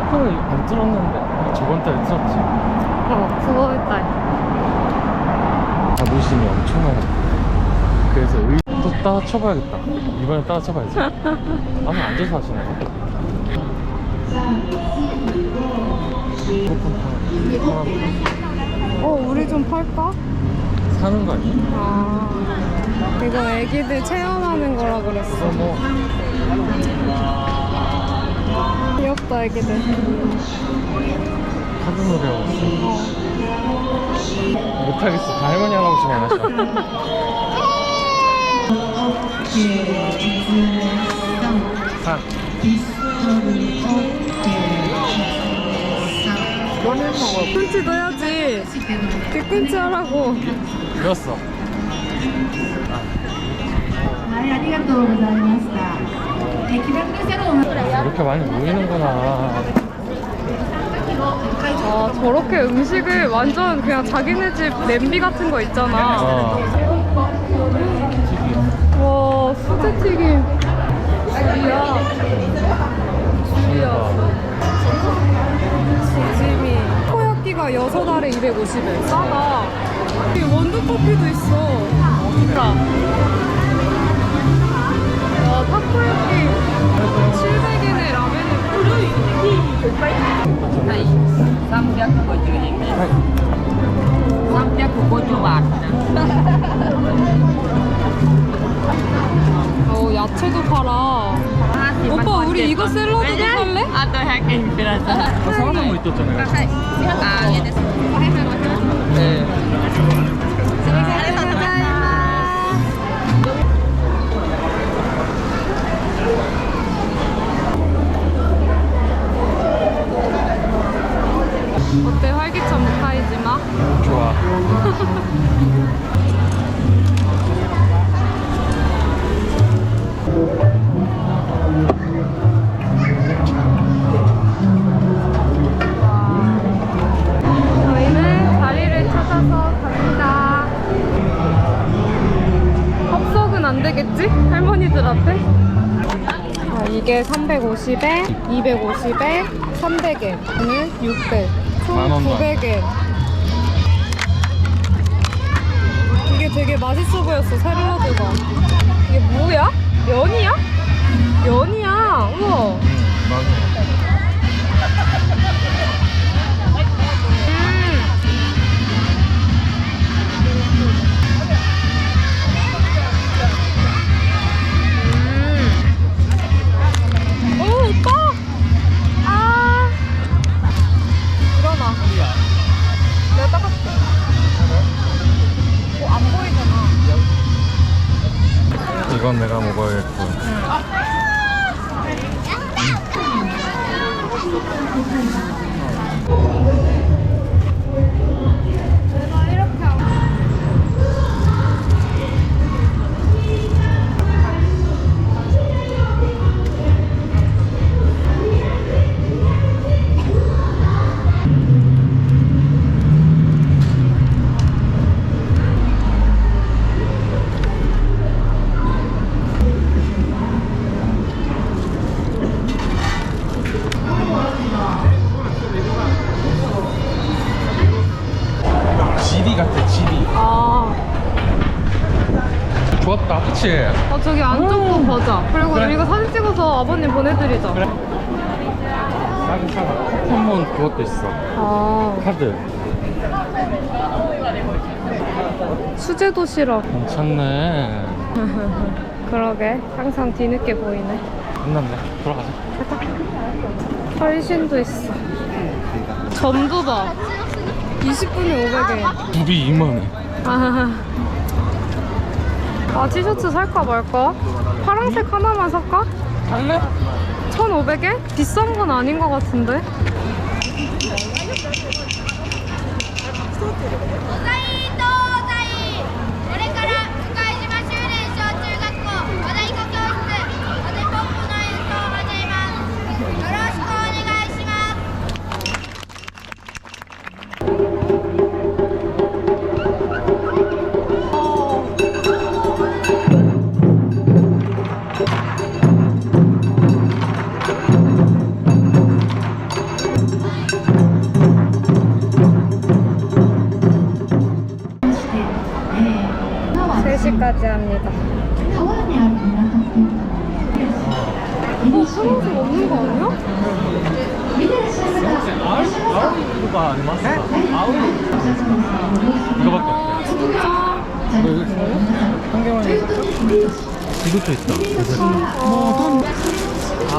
에어컨을 안 틀었는데 저번 달에 틀었지 어, 9월달. 자부심이 엄청나네 그래서 의... 또 따라 쳐봐야겠다 이번에 따라 쳐봐야지 아무 앉아서 하시네 어, 우리 좀 팔까? 사는 거 아니야? 아, 이거 애기들 체험하는 거라 그랬어. 그래서 뭐 귀엽다, 애기들. 카드 노래 어. 못하겠어 다 할머니 할아버지만 하셔 사 꺼내 먹어 꾼치도 해야지. 뒤꿈치 하라고. 이었어 はい、ありがとうございました。 이렇게 많이 모이는구나 아, 저렇게 음식을 완전 그냥 자기네 집 냄비 같은 거 있잖아. 어. 와, 수제튀김. 주야. 주야. 지짐이. 코야끼가 6알에 250엔. 싸다. 이 원두커피도 있어. 와, 350円です。350バーツ。 어, 야채도 팔아. 오빠, 우리 이거 샐러드도 살래? あと100円ください。 아, 사과나무 있었잖아요 はい。あ、いいです。네. 할머니들한테? 아, 이게 350에, 250에, 300에, 는 600, 총만 원도 안 900엔. 이게 되게 맛있어 보였어, 샐러드가. 이게 뭐야? 면이야? 면이야. 우와. 응 맞아 내가 먹어야겠고. 내 그치? 어, 저기 안쪽도 보자. 그리고 그래. 이거 사진 찍어서 아버님 보내드리자. 그래 포켓몬 그것도 있어 아, 카드 수제도 싫어. 괜찮네 그러게, 항상 뒤늦게 보이네. 끝났네 들어가자 훨씬도 있어. 점도 봐. 20분에 500엔. 둘이 2만 원 아, 아, 티셔츠 살까 말까? 파란색 하나만 살까? 살래? 1,500엔? 비싼 건 아닌 것 같은데? 기대합니다. 이거 소금색 없는 거 아니야? 아울? 아울이가 안 맞아. 이거밖에 없어. 진짜? 한 개만 이것도 있다. 어, 그래서. 뭐. 아,